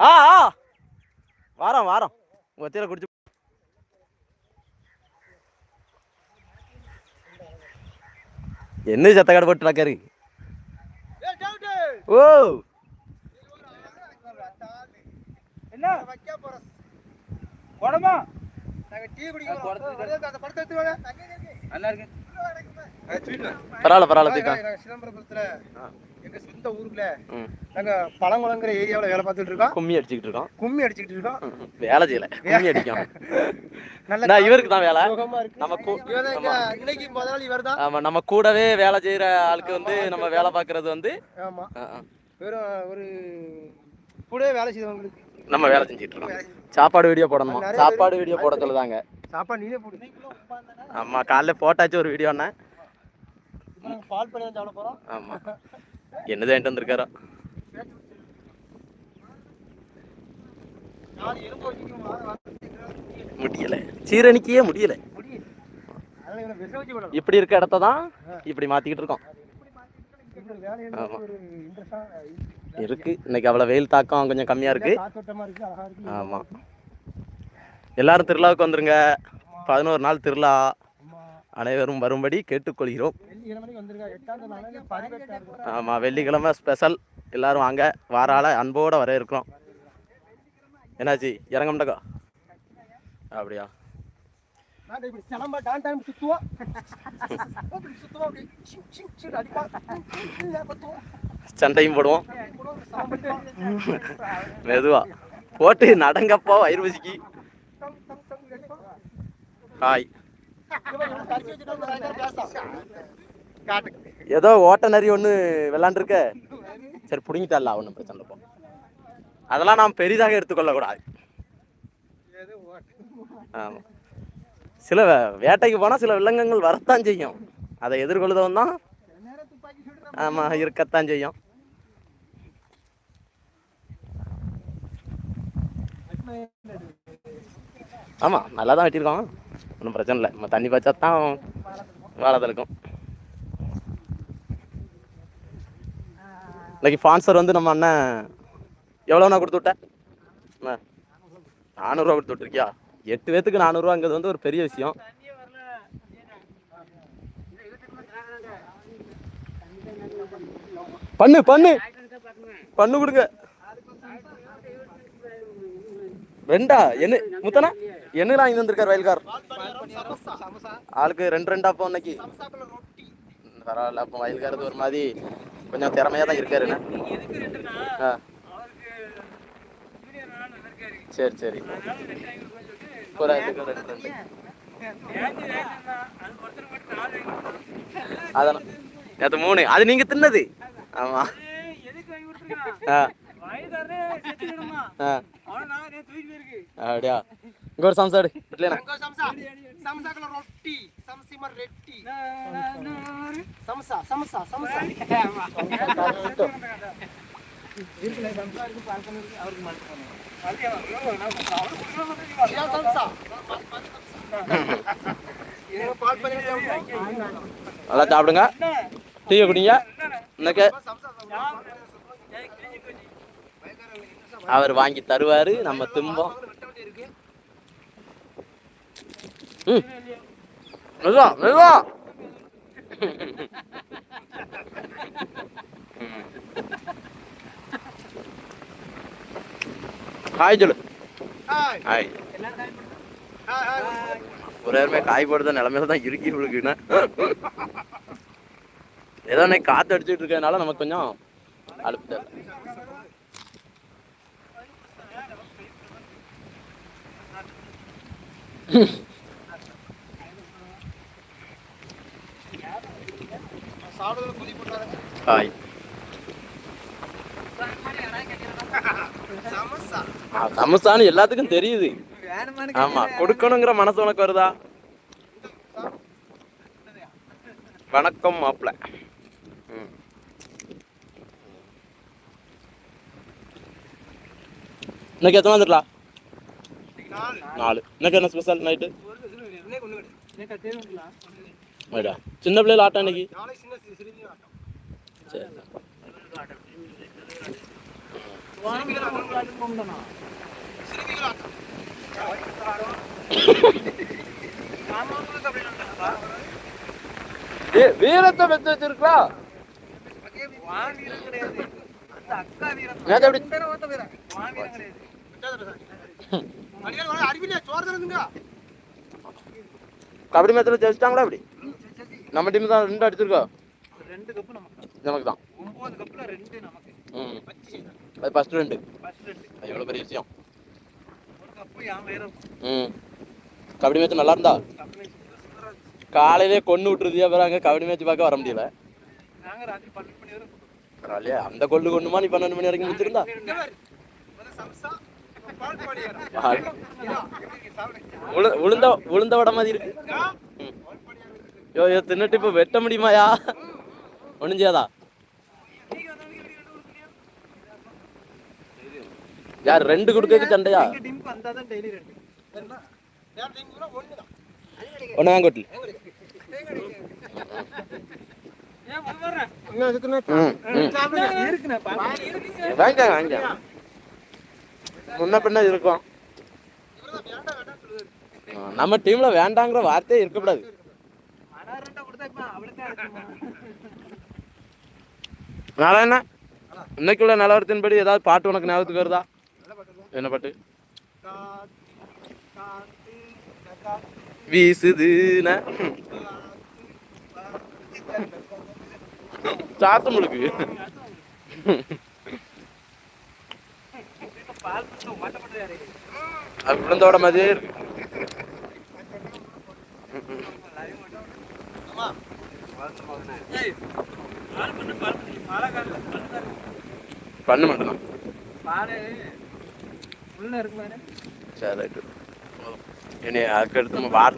ஆ ஆ. வாரம் வாரம். ஒத்தையில குடிச்சு என்ன சத்தக்காடு போட்டு நடக்காரு ஓ. என்ன? வைக்க போற உடம்பா நாங்க டீ குடிக்கிறோம். நல்லா இருக்கு. பரவாயில்ல பரவாயில்ல நாங்க சிதம்பரபுரத்துல எங்க சொந்த ம். நாங்க பழங்குளங்கிற ஏரியாவுல வேலை பார்த்துட்டு இருக்கோம். கும்மி அடிச்சுக்கிட்டு இருக்கோம். கும்மி அடிச்சுக்கிட்டு இருக்கோம். வேலை செய்யல. கும்மி அடிக்கும். நல்ல இவருக்கு தான் வேலை. நம்ம இன்னைக்கு முதலாளி இவர் தான் ஆமா நம்ம கூடவே வேலை செய்யற ஆளுக்கு வந்து நம்ம வேலை பார்க்கறது வந்து ஆமா. வெறும் ஒரு கூடவே வேலை செய்தவங்களுக்கு நம்ம வேலை செஞ்சுட்டு இருக்கோம். சாப்பாடு வீடியோ போடணுமா? சாப்பாடு வீடியோ போட சொல்லுதாங்க. சாப்பாடு நீனே போடு. ஆமா காலைல போட்டாச்சு ஒரு வீடியோண்ணே இப்போ நாங்க பால் பண்ணி சாப்பிட போறோம். ஆமா. என்னது வாங்கிட்டு வந்திருக்காரோ? முடியல. சீரணிக்கவே முடியல. இப்படி இருக்க இடத்த தான் இப்படி மாத்திக்கிட்டு இருக்கோம். இருக்கு. இன்னைக்கு அவ்வளவு வெயில் தாக்கம் கொஞ்சம் கம்மியா இருக்கு. ஆமா. எல்லாரும் திருவிழாவுக்கு வந்துருங்க. பதினோரு நாள் திருவிழா. அனைவரும் வரும்படி கேட்டுக்கொள்கிறோம். ஆமாம் ஆமா வெள்ளிக்கிழமை ஸ்பெஷல் எல்லாரும் வாங்க. வார ஆள அன்போட வர இருக்கிறோம் என்னாச்சு இறங்கம்டக்கா அப்படியா? சண்டையும் போடுவோம். மெதுவா. போட்டு நடங்கப்பா வயிறு பசிக்கு ஹாய் ஏதோ ஓட்ட நரி ஒன்று விளாண்டுருக்க. சரி பிடுங்கிட்டல ஒன்றும் பிரச்சனை போ. அதெல்லாம் நாம் பெரிதாக எடுத்துக்கொள்ளக்கூடாது. ஆமாம் சில வேட்டைக்கு போனால் சில விலங்குகள் வரத்தான் செய்யும். அதை எதிர்கொள்ளுதவன் தான். ஆமாம் இருக்கத்தான் செய்யும். ஆமாம் நல்லா தான் வெட்டியிருக்கோம் ஒன்றும் பிரச்சனை இல்லை. நம்ம தண்ணி பாய்ச்சா தான் வேலை இருக்கும் இன்னைக்கு ஸ்பான்சர் வந்து நம்ம அண்ணன் எவ்வளோண்ணா கொடுத்து விட்டேன் அண்ணா, நானூறுரூவா கொடுத்து விட்ருக்கியா எட்டு பேத்துக்கு நானூறுரூவாங்கிறது வந்து ஒரு பெரிய விஷயம். பண்ணு பண்ணு. பண்ணு கொடுங்க. ரெண்டா என்ன முத்தனா என்னடா இங்க வந்திருக்காரு வயல்கார் ஆளுக்கு ரெண்டு ரெண்டா அப்போ இன்னைக்கு பரவாயில்ல அப்போ வயல்காரது ஒரு மாதிரி கொஞ்சம் திறமையா தான் இருக்காரு சரி சரி. புறாத்துக்கு ரெண்டு ரெண்டு அதான். நேற்று மூணு. அது நீங்க தின்னது? ஆமா. அப்படியா? இங்க ஒரு சம்சாடு இல்லைண்ணா சம்சா சம்சாக்குள்ள ரொட்டி சம்சிமர் ரெட்டி சம்சா சம்சா சம்சா சம்சா பால் பண்ணி நல்லா சாப்பிடுங்க டீயை குடிங்க இன்னைக்கு அவர் வாங்கி தருவாரு நம்ம திம்போம் ம். மெதுவா மெதுவா. ம். ஹாய் சொல்லு ஹாய் ஒரு நேரமே காய் போடுற நிலமையில தான் இறுக்கி விழுக்குன்னு ஏதோ இன்னைக்கு காத்து அடிச்சுட்டு இருக்கறதுனால நமக்கு கொஞ்சம் அழுப்பு சாப்பிடுறது ஹாய். சமோசா. சமஸ்தானு எல்லாத்துக்கும் தெரியுது. ஆமா கொடுக்கணுங்கிற மனசு உனக்கு வருதா? வணக்கம் மாப்பிள்ள. இன்னைக்கு எத்தனை வந்துடலாம் நாலு. இன்னைக்கு என்ன ஸ்பெஷல் நைட்டு மைடா சின்ன பிள்ளைல ஆட்டம் இன்னைக்கு சரி. ஏ வீரத்தை பெற்று வச்சிருக்கா? கபடி மேட்ச்ல ஜெயிச்சிட்டாங்களா அப்படி நம்ம டீம் தான் ரெண்டு அடிச்சிருக்கோம் ரெண்டு கப்பு நமக்கு நமக்கு தான் ஒன்பது கப்புல ரெண்டு நமக்கு. ம். அது ஃபர்ஸ்ட் ரெண்டு. ஃபர்ஸ்ட் ரெண்டு. எவ்வளோ பெரிய விஷயம்? ஒரு கப்பு வேறும் ம். கபடி மேட்ச் நல்லா இருந்தா? காலையிலே கொண்டு விட்டுருதியா பிறகு கபடி மேட்ச் பார்க்க வர முடியல? நாங்க ராத்திரி பன்னெண்டு மணி வரை பரவாயில்லையா அந்த கொள்ளு கொண்டுமா நீ பன்னெண்டு மணி வரைக்கும் முடிச்சிருந்தா? உளுந்த உளுந்த வடை மாதிரி இருக்கு. ம். யோ இதை தின்னுட்டு இப்போ வெட்ட முடியுமாயா? ஒன்றும் செய்யாதா யார் ரெண்டு கொடுக்கறதுக்கு சண்டையா? எங்க டீமுக்கு வந்தாதான் டெய்லி ரெண்டு. ஒன்று வாங்க கொட்டில். ம் ம். இருக்குண்ணே வாங்க. வாங்க முன்ன பின்ன இருக்கும். நம்ம டீம்ல வேண்டாங்கிற வார்த்தையே இருக்கக்கூடாது. ரெண்டா என்ன இன்னைக்கு உள்ள நிலவரத்தின்படி ஏதாவது பாட்டு உனக்கு ஞாபகத்துக்கு வருதா? என்ன பாட்டு? வீசுதுன சாத்து முழுக்கு அது விழுந்தோட மாதிரியே இருக்கு. பண்ணு பாரு. சரி ரைட்டு. இனி அதுக்கு அடுத்து வார்த்தை